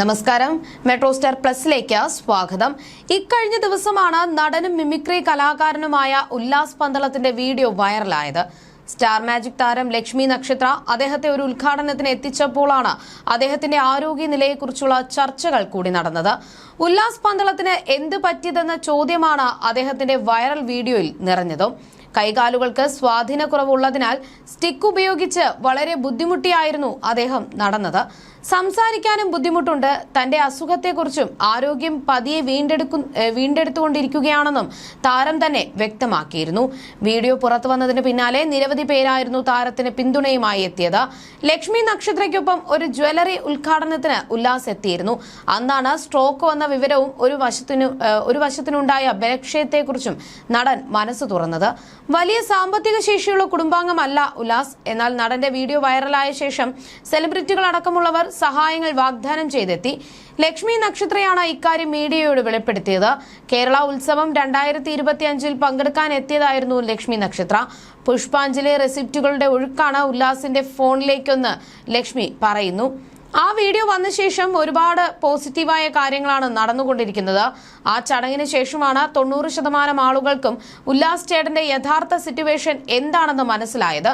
നമസ്കാരം. Metro star പ്ലസിലേക്ക് സ്വാഗതം. ഇക്കഴിഞ്ഞ ദിവസമാണ് നടനും മിമിക്രി കലാകാരനുമായ ഉല്ലാസ് പന്തളത്തിന്റെ വീഡിയോ വൈറലായത്. സ്റ്റാർ മാജിക് താരം ലക്ഷ്മി നക്ഷത്ര അദ്ദേഹത്തെ ഒരു ഉദ്ഘാടനത്തിന് എത്തിച്ചപ്പോഴാണ് അദ്ദേഹത്തിന്റെ ആരോഗ്യനിലയെക്കുറിച്ചുള്ള ചർച്ചകൾ കൂടി നടന്നത്. ഉല്ലാസ് പന്തളത്തിന് എന്ത് പറ്റിയതെന്ന ചോദ്യമാണ് അദ്ദേഹത്തിന്റെ വൈറൽ വീഡിയോയിൽ നിറഞ്ഞതും. കൈകാലുകൾക്ക് സ്വാധീനക്കുറവുള്ളതിനാൽ സ്റ്റിക്ക് ഉപയോഗിച്ച് വളരെ ബുദ്ധിമുട്ടിയായിരുന്നു അദ്ദേഹം നടന്നത്. സംസാരിക്കാനും ബുദ്ധിമുട്ടുണ്ട്. തന്റെ അസുഖത്തെക്കുറിച്ചും ആരോഗ്യം പതിയെ വീണ്ടെടുക്കു വീണ്ടെടുത്തുകൊണ്ടിരിക്കുകയാണെന്നും താരം തന്നെ വ്യക്തമാക്കിയിരുന്നു. വീഡിയോ പുറത്തു വന്നതിന് പിന്നാലെ നിരവധി പേരായിരുന്നു താരത്തിന് പിന്തുണയുമായി എത്തിയത്. ലക്ഷ്മി നക്ഷത്രയ്ക്കൊപ്പം ഒരു ജ്വല്ലറി ഉദ്ഘാടനത്തിന് ഉല്ലാസ് എത്തിയിരുന്നു അന്നാണ് സ്ട്രോക്ക് വന്ന വിവരവും ഒരു വശത്തിനു ഒരു വശത്തിനുണ്ടായ ബലക്ഷയത്തെക്കുറിച്ചും നടൻ മനസ്സ് തുറന്നത്. വലിയ സാമ്പത്തിക ശേഷിയുള്ള കുടുംബാംഗമല്ല ഉല്ലാസ്. എന്നാൽ നടന്റെ വീഡിയോ വൈറലായ ശേഷം സെലിബ്രിറ്റികൾ അടക്കമുള്ളവർ സഹായങ്ങൾ വാഗ്ദാനം ചെയ്തെത്തി. ലക്ഷ്മി നക്ഷത്രയാണ് ഇക്കാര്യം മീഡിയയോട് വെളിപ്പെടുത്തിയത്. കേരള ഉത്സവം രണ്ടായിരത്തി ഇരുപത്തി അഞ്ചിൽ പങ്കെടുക്കാൻ എത്തിയതായിരുന്നു ലക്ഷ്മി നക്ഷത്ര. പുഷ്പാഞ്ജലി റെസിപ്റ്റുകളുടെ ഒഴുക്കാണ് ഉല്ലാസിന്റെ ഫോണിലേക്കൊന്ന് ലക്ഷ്മി പറയുന്നു. ആ വീഡിയോ വന്ന ശേഷം ഒരുപാട് പോസിറ്റീവായ കാര്യങ്ങളാണ് നടന്നുകൊണ്ടിരിക്കുന്നത്. ആ ചടങ്ങിന് ശേഷമാണ് തൊണ്ണൂറ് ശതമാനം ആളുകൾക്കും ഉല്ലാസ് ചേട്ടന്റെ യഥാർത്ഥ സിറ്റുവേഷൻ എന്താണെന്ന് മനസ്സിലായത്.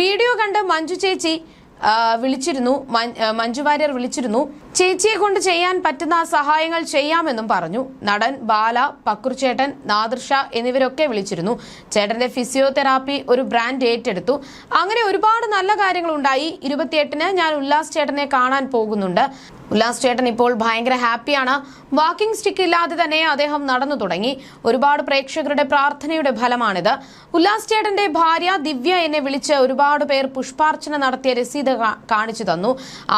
വീഡിയോ കണ്ട് മഞ്ജു ചേച്ചി വിളിച്ചിരുന്നു. മഞ്ജു വാര്യർ വിളിച്ചിരുന്നു. ചേച്ചിയെ കൊണ്ട് ചെയ്യാൻ പറ്റുന്ന സഹായങ്ങൾ ചെയ്യാമെന്നും പറഞ്ഞു. നടൻ ബാല പക്കുർചേട്ടൻ നാദൃഷ എന്നിവരൊക്കെ വിളിച്ചിരുന്നു. ചേട്ടന്റെ ഫിസിയോതെറാപ്പി ഒരു ബ്രാൻഡ് ഏറ്റെടുത്തു. അങ്ങനെ ഒരുപാട് നല്ല കാര്യങ്ങൾ ഉണ്ടായി ഇരുപത്തിയെട്ടിന് ഞാൻ ഉല്ലാസ് ചേട്ടനെ കാണാൻ പോകുന്നുണ്ട്. ഉല്ലാസ് ചേട്ടൻ ഇപ്പോൾ ഭയങ്കര ഹാപ്പിയാണ്. വാക്കിംഗ് സ്റ്റിക്ക് ഇല്ലാതെ തന്നെ അദ്ദേഹം നടന്നു തുടങ്ങി. ഒരുപാട് പ്രേക്ഷകരുടെ പ്രാർത്ഥനയുടെ ഫലമാണിത്. ഉല്ലാസ് ചേട്ടന്റെ ഭാര്യ ദിവ്യ എന്നെ വിളിച്ച് ഒരുപാട് പേർ പുഷ്പാർച്ചന നടത്തിയ രസീത് കാണിച്ചു തന്നു.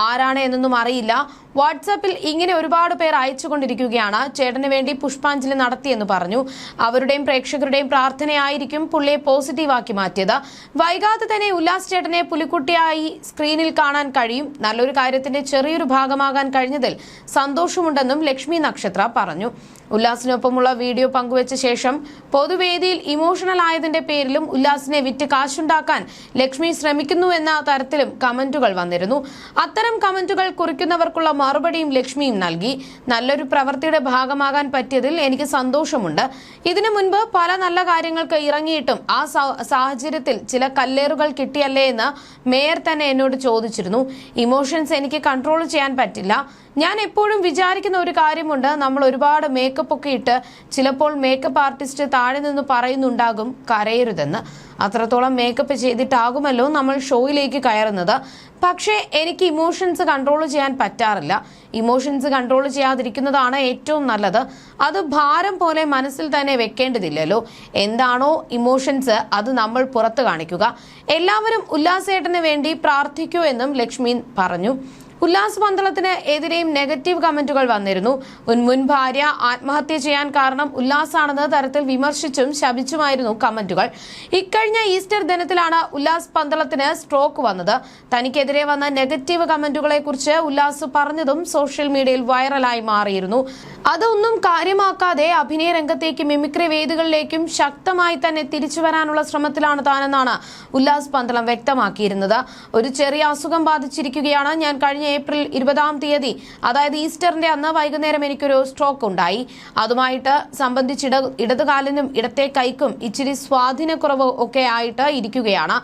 ആരാണ് എന്നൊന്നും അറിയില്ല. വാട്സാപ്പിൽ ഇങ്ങനെ ഒരുപാട് പേർ അയച്ചുകൊണ്ടിരിക്കുകയാണ്. ചേട്ടന് വേണ്ടി പുഷ്പാഞ്ജലി നടത്തിയെന്ന് പറഞ്ഞു. അവരുടെയും പ്രേക്ഷകരുടെയും പ്രാർത്ഥനയായിരിക്കും പുള്ളിയെ പോസിറ്റീവാക്കി മാറ്റിയത്. വൈകാതെ തന്നെ ഉല്ലാസ് ചേട്ടനെ പുലിക്കുട്ടിയായി സ്ക്രീനിൽ കാണാൻ കഴിയും. നല്ലൊരു കാര്യത്തിന്റെ ചെറിയൊരു ഭാഗമാകാൻ കഴിഞ്ഞതിൽ സന്തോഷമുണ്ടെന്നും ലക്ഷ്മി നക്ഷത്ര പറഞ്ഞു. ഉല്ലാസിനൊപ്പമുള്ള വീഡിയോ പങ്കുവച്ച ശേഷം പൊതുവേദിയിൽ ഇമോഷണൽ ആയതിന്റെ പേരിലും ഉല്ലാസിനെ വിറ്റ് കാശുണ്ടാക്കാൻ ലക്ഷ്മി ശ്രമിക്കുന്നു എന്ന തരത്തിലും കമന്റുകൾ വന്നിരുന്നു. അത്തരം കമന്റുകൾ കുറിക്കുന്നവർക്കുള്ള മറുപടിയും ലക്ഷ്മിയും നൽകി. നല്ലൊരു പ്രവൃത്തിയുടെ ഭാഗമാകാൻ പറ്റിയതിൽ എനിക്ക് സന്തോഷമുണ്ട്. ഇതിനു മുൻപ് പല നല്ല കാര്യങ്ങൾക്ക് ഇറങ്ങിയിട്ടും ആ സാഹചര്യത്തിൽ ചില കല്ലേറുകൾ കിട്ടിയല്ലേ എന്ന് മേയർ തന്നെ എന്നോട് ചോദിച്ചിരുന്നു. ഇമോഷൻസ് എനിക്ക് കൺട്രോൾ ചെയ്യാൻ പറ്റില്ല. ഞാൻ എപ്പോഴും വിചാരിക്കുന്ന ഒരു കാര്യമുണ്ട്. നമ്മൾ ഒരുപാട് മേക്കപ്പ് ഒക്കെ ഇട്ട് ചിലപ്പോൾ മേക്കപ്പ് ആർട്ടിസ്റ്റ് താഴെ നിന്ന് പറയുന്നുണ്ടാകും കരയരുതെന്ന്. അത്രത്തോളം മേക്കപ്പ് ചെയ്തിട്ടാകുമല്ലോ നമ്മൾ ഷോയിലേക്ക് കയറുന്നത്. പക്ഷേ എനിക്ക് ഇമോഷൻസ് കൺട്രോൾ ചെയ്യാൻ പറ്റാറില്ല. ഇമോഷൻസ് കൺട്രോൾ ചെയ്യാതിരിക്കുന്നതാണ് ഏറ്റവും നല്ലത്. അത് ഭാരം പോലെ മനസ്സിൽ തന്നെ വെക്കേണ്ടതില്ലല്ലോ. എന്താണോ ഇമോഷൻസ് അത് നമ്മൾ പുറത്ത് കാണിക്കുക. എല്ലാവരും ഉല്ലാസേട്ടന് വേണ്ടി പ്രാർത്ഥിക്കൂ എന്നും ലക്ഷ്മി പറഞ്ഞു. ഉല്ലാസ് പന്തളത്തിന് എതിരെയും നെഗറ്റീവ് കമന്റുകൾ വന്നിരുന്നു. മുൻ ഭാര്യ ആത്മഹത്യ ചെയ്യാൻ കാരണം ഉല്ലാസാണെന്ന തരത്തിൽ വിമർശിച്ചും ശപിച്ചുമായിരുന്നു കമന്റുകൾ. ഇക്കഴിഞ്ഞ ഈസ്റ്റർ ദിനത്തിലാണ് ഉല്ലാസ് പന്തളത്തിന് സ്ട്രോക്ക് വന്നത്. തനിക്കെതിരെ വന്ന നെഗറ്റീവ് കമന്റുകളെ കുറിച്ച് ഉല്ലാസ് പറഞ്ഞതും സോഷ്യൽ മീഡിയയിൽ വൈറലായി മാറിയിരുന്നു. അതൊന്നും കാര്യമാക്കാതെ അഭിനയ രംഗത്തേക്ക് മിമിക്രി വേദികളിലേക്കും ശക്തമായി തന്നെ തിരിച്ചു വരാനുള്ള ശ്രമത്തിലാണ് താനെന്നാണ് ഉല്ലാസ് പന്തളം വ്യക്തമാക്കിയിരുന്നത്. ഒരു ചെറിയ അസുഖം ബാധിച്ചിരിക്കുകയാണ് ഞാൻ കഴിഞ്ഞ ഏപ്രിൽ ഇരുപതാം തീയതി അതായത് ഈസ്റ്ററിന്റെ അന്ന് വൈകുന്നേരം എനിക്കൊരു സ്ട്രോക്ക് ഉണ്ടായി. അതുമായിട്ട് സംബന്ധിച്ച് ഇട ഇടതുകാലിനും ഇടത്തെ കൈക്കും ഇച്ചിരി സ്വാധീനക്കുറവ് ഒക്കെ ആയിട്ട് ഇരിക്കുകയാണ്.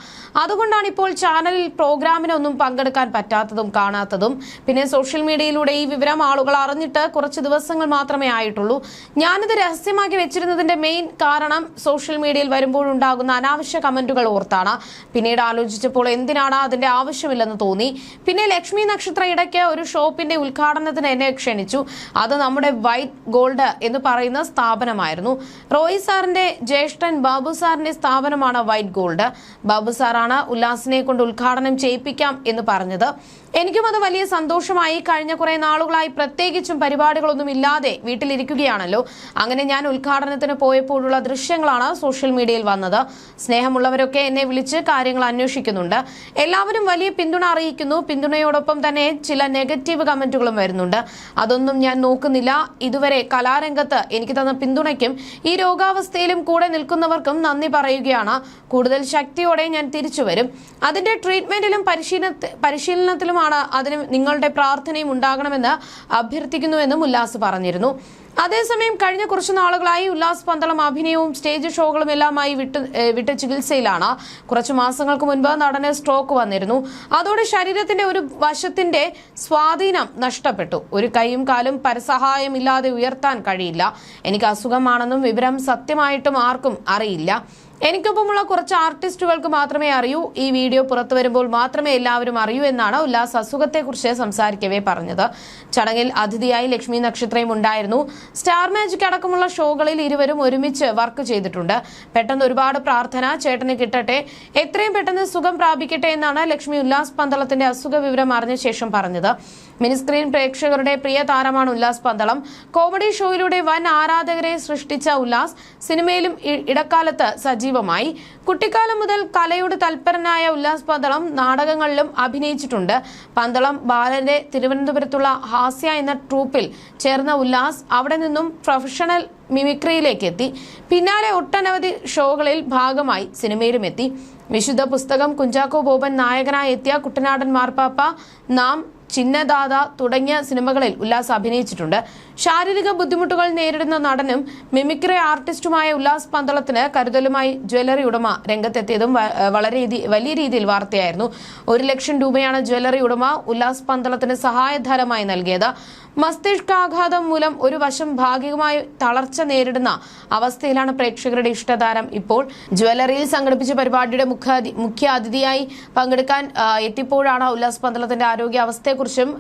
അതുകൊണ്ടാണ് ഇപ്പോൾ ചാനലിൽ പ്രോഗ്രാമിനൊന്നും പങ്കെടുക്കാൻ പറ്റാത്തതും കാണാത്തതും. പിന്നെ സോഷ്യൽ മീഡിയയിലൂടെ ഈ വിവരം ആളുകൾ അറിഞ്ഞിട്ട് കുറച്ച് ദിവസങ്ങൾ മാത്രമേ ആയിട്ടുള്ളൂ. ഞാനിത് രഹസ്യമാക്കി വെച്ചിരുന്നതിന്റെ മെയിൻ കാരണം സോഷ്യൽ മീഡിയയിൽ വരുമ്പോഴുണ്ടാകുന്ന അനാവശ്യ കമന്റുകൾ ഓർത്താണ്. പിന്നീട് ആലോചിച്ചപ്പോൾ എന്തിനാണ് അതിന്റെ ആവശ്യമില്ലെന്ന് തോന്നി. പിന്നെ ലക്ഷ്മി നക്ഷത്ര ഇടയ്ക്ക് ഒരു ഷോപ്പിന്റെ ഉദ്ഘാടനത്തിന് എന്നെ ക്ഷണിച്ചു. അത് നമ്മുടെ വൈറ്റ് ഗോൾഡ് എന്ന് പറയുന്ന സ്ഥാപനമായിരുന്നു. റോയി സാറിന്റെ ജ്യേഷ്ഠൻ ബാബു സാറിന്റെ സ്ഥാപനമാണ് വൈറ്റ് ഗോൾഡ്. ബാബു സാറാണ് ഉല്ലാസിനെ കൊണ്ട് ഉദ്ഘാടനം ചെയ്യിപ്പിക്കാം എന്ന് പറഞ്ഞത്. എനിക്കും അത് വലിയ സന്തോഷമായി. കഴിഞ്ഞ കുറെ നാളുകളായി പ്രത്യേകിച്ചും പരിപാടികളൊന്നും ഇല്ലാതെ വീട്ടിലിരിക്കുകയാണല്ലോ. അങ്ങനെ ഞാൻ ഉദ്ഘാടനത്തിന് പോയപ്പോഴുള്ള ദൃശ്യങ്ങളാണ് സോഷ്യൽ മീഡിയയിൽ വന്നത്. സ്നേഹമുള്ളവരൊക്കെ എന്നെ വിളിച്ച് കാര്യങ്ങൾ അന്വേഷിക്കുന്നുണ്ട്. എല്ലാവരും വലിയ പിന്തുണ അറിയിക്കുന്നു. പിന്തുണയോടൊപ്പം തന്നെ ചില നെഗറ്റീവ് കമന്റുകളും വരുന്നുണ്ട്. അതൊന്നും ഞാൻ നോക്കുന്നില്ല. ഇതുവരെ കലാരംഗത്ത് എനിക്ക് തന്ന പിന്തുണയ്ക്കും ഈ രോഗാവസ്ഥയിലും കൂടെ നിൽക്കുന്നവർക്കും നന്ദി പറയുകയാണ്. കൂടുതൽ ശക്തിയോടെ ഞാൻ തിരിച്ചു വരും അതിന്റെ ട്രീറ്റ്മെന്റിലും പരിശീലന പരിശീലനത്തിലുമാണ് അതിന് നിങ്ങളുടെ പ്രാർത്ഥനയും ഉണ്ടാകണമെന്ന് അഭ്യർത്ഥിക്കുന്നുവെന്നും ഉല്ലാസ് പറഞ്ഞിരുന്നു. അതേസമയം കഴിഞ്ഞ കുറച്ചു നാളുകളായി ഉല്ലാസ് പന്തളം അഭിനയവും സ്റ്റേജ് ഷോകളും എല്ലാമായി വിട്ട് വിട്ട ചികിത്സയിലാണ്. കുറച്ചു മാസങ്ങൾക്ക് മുൻപ് നടന് സ്ട്രോക്ക് വന്നിരുന്നു. അതോടെ ശരീരത്തിന്റെ ഒരു വശത്തിന്റെ സ്വാധീനം നഷ്ടപ്പെട്ടു. ഒരു കൈയും കാലും പരസഹായമില്ലാതെ ഉയർത്താൻ കഴിയില്ല. എനിക്ക് അസുഖമാണെന്നും വിവരം സത്യമായിട്ടും ആർക്കും അറിയില്ല. എനിക്കൊപ്പമുള്ള കുറച്ച് ആർട്ടിസ്റ്റുകൾക്ക് മാത്രമേ അറിയൂ. ഈ വീഡിയോ പുറത്തു വരുമ്പോൾ മാത്രമേ എല്ലാവരും അറിയൂ എന്നാണ് ഉല്ലാസ് അസുഖത്തെക്കുറിച്ച് സംസാരിക്കവേ പറഞ്ഞത്. ചടങ്ങിൽ അതിഥിയായി ലക്ഷ്മി നക്ഷത്രയും ഉണ്ടായിരുന്നു. സ്റ്റാർ മാജിക് അടക്കമുള്ള ഷോകളിൽ ഇരുവരും ഒരുമിച്ച് വർക്ക് ചെയ്തിട്ടുണ്ട്. പെട്ടെന്ന് ഒരുപാട് പ്രാർത്ഥന ചേട്ടന് കിട്ടട്ടെ എത്രയും പെട്ടെന്ന് സുഖം പ്രാപിക്കട്ടെ എന്നാണ് ലക്ഷ്മി ഉല്ലാസ് പന്തളത്തിന്റെ അസുഖ വിവരം അറിഞ്ഞ ശേഷം പറഞ്ഞത്. മിനിസ്ക്രീൻ പ്രേക്ഷകരുടെ പ്രിയ താരമാണ് ഉല്ലാസ് പന്തളം. കോമഡി ഷോയിലൂടെ വൻ ആരാധകരെ സൃഷ്ടിച്ച ഉല്ലാസ്. സിനിമയിലും ഇടക്കാലത്ത് ഇടക്കാലത്ത് സജീവമായി. കുട്ടിക്കാലം മുതൽ കലയോട് തൽപരനായ ഉല്ലാസ് പന്തളം നാടകങ്ങളിലും അഭിനയിച്ചിട്ടുണ്ട്. പന്തളം ബാലന്റെ തിരുവനന്തപുരത്തുള്ള ഹാസ്യ എന്ന ട്രൂപ്പിൽ ചേർന്ന ഉല്ലാസ് അവിടെ നിന്നും പ്രൊഫഷണൽ മിമിക്രിയിലേക്ക് എത്തി. പിന്നാലെ ഒട്ടനവധി ഷോകളിൽ ഭാഗമായി സിനിമയിലും എത്തി. വിശുദ്ധ പുസ്തകം കുഞ്ചാക്കോ ബോബൻ നായകനായി എത്തിയ കുട്ടനാടൻ മാർപ്പാപ്പ നാം ചിന്നദാത തുടങ്ങിയ സിനിമകളിൽ ഉല്ലാസ് അഭിനയിച്ചിട്ടുണ്ട്. ശാരീരിക ബുദ്ധിമുട്ടുകൾ നേരിടുന്ന നടനും മിമിക്രി ആർട്ടിസ്റ്റുമായ ഉല്ലാസ് പന്തളത്തിന് കരുതലുമായി ജ്വല്ലറി ഉടമ രംഗത്തെത്തിയതും വളരെ വലിയ രീതിയിൽ വാർത്തയായിരുന്നു. ഒരു ലക്ഷം രൂപയാണ് ജ്വല്ലറി ഉടമ ഉല്ലാസ് പന്തളത്തിന് സഹായധനമായി നൽകിയത്. മസ്തിഷ്കാഘാതം മൂലം ഒരു വശം ഭാഗികമായി തളർച്ച നേരിടുന്ന അവസ്ഥയിലാണ് പ്രേക്ഷകരുടെ ഇഷ്ടതാരം. ഇപ്പോൾ ജ്വല്ലറിയിൽ സംഘടിപ്പിച്ച പരിപാടിയുടെ മുഖ്യ അതിഥിയായി പങ്കെടുക്കാൻ എത്തിയപ്പോഴാണ് ഉല്ലാസ് പന്തളത്തിന്റെ ആരോഗ്യാവസ്ഥയെക്കുറിച്ചും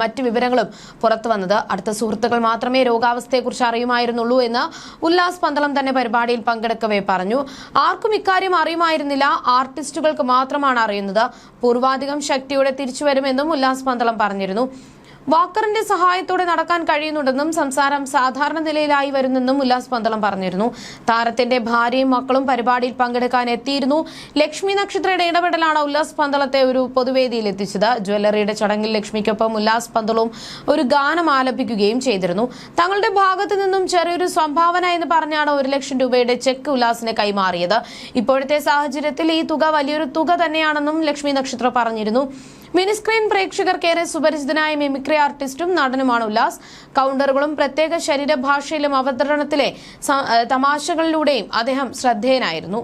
മറ്റ് വിവരങ്ങളും പുറത്തു വന്നത്. അടുത്ത സുഹൃത്തുക്കൾ മാത്രമേ രോഗാവസ്ഥയെക്കുറിച്ച് അറിയുമായിരുന്നുള്ളൂ എന്ന് ഉല്ലാസ് പന്തളം തന്നെ പരിപാടിയിൽ പങ്കെടുക്കവേ പറഞ്ഞു. ആർക്കും ഇക്കാര്യം അറിയുമായിരുന്നില്ല. ആർട്ടിസ്റ്റുകൾക്ക് മാത്രമാണ് അറിയുന്നത്. പൂർവാധികം ശക്തിയോടെ തിരിച്ചുവരുമെന്നും ഉല്ലാസ് പന്തളം പറഞ്ഞിരുന്നു. വാക്കറിന്റെ സഹായത്തോടെ നടക്കാൻ കഴിയുന്നുണ്ടെന്നും സംസാരം സാധാരണ നിലയിലായി വരുന്നെന്നും ഉല്ലാസ് പന്തളം പറഞ്ഞിരുന്നു. താരത്തിന്റെ ഭാര്യയും മക്കളും പരിപാടിയിൽ പങ്കെടുക്കാൻ എത്തിയിരുന്നു. ലക്ഷ്മി നക്ഷത്രയുടെ ഇടപെടലാണ് ഉല്ലാസ് പന്തളത്തെ ഒരു പൊതുവേദിയിൽ എത്തിച്ചത്. ജ്വല്ലറിയുടെ ചടങ്ങിൽ ലക്ഷ്മിക്കൊപ്പം ഉല്ലാസ് പന്തളവും ഒരു ഗാനം ആലപിക്കുകയും ചെയ്തിരുന്നു. തങ്ങളുടെ ഭാഗത്തു നിന്നും ചെറിയൊരു സംഭാവന എന്ന് പറഞ്ഞാണ് ഒരു ലക്ഷം രൂപയുടെ ചെക്ക് ഉല്ലാസിന് കൈമാറിയത്. ഇപ്പോഴത്തെ സാഹചര്യത്തിൽ ഈ തുക വലിയൊരു തുക തന്നെയാണെന്നും ലക്ഷ്മി നക്ഷത്ര പറഞ്ഞിരുന്നു. മിനിസ്ക്രീൻ പ്രേക്ഷകർക്കേറെ സുപരിചിതനായ മിമിക്രി ആർട്ടിസ്റ്റും നടനുമാണ് ഉല്ലാസ്. കൗണ്ടറുകളും പ്രത്യേക ശരീരഭാഷയിലും അവതരണത്തിലെ തമാശകളിലൂടെയും അദ്ദേഹം ശ്രദ്ധേയനായിരുന്നു.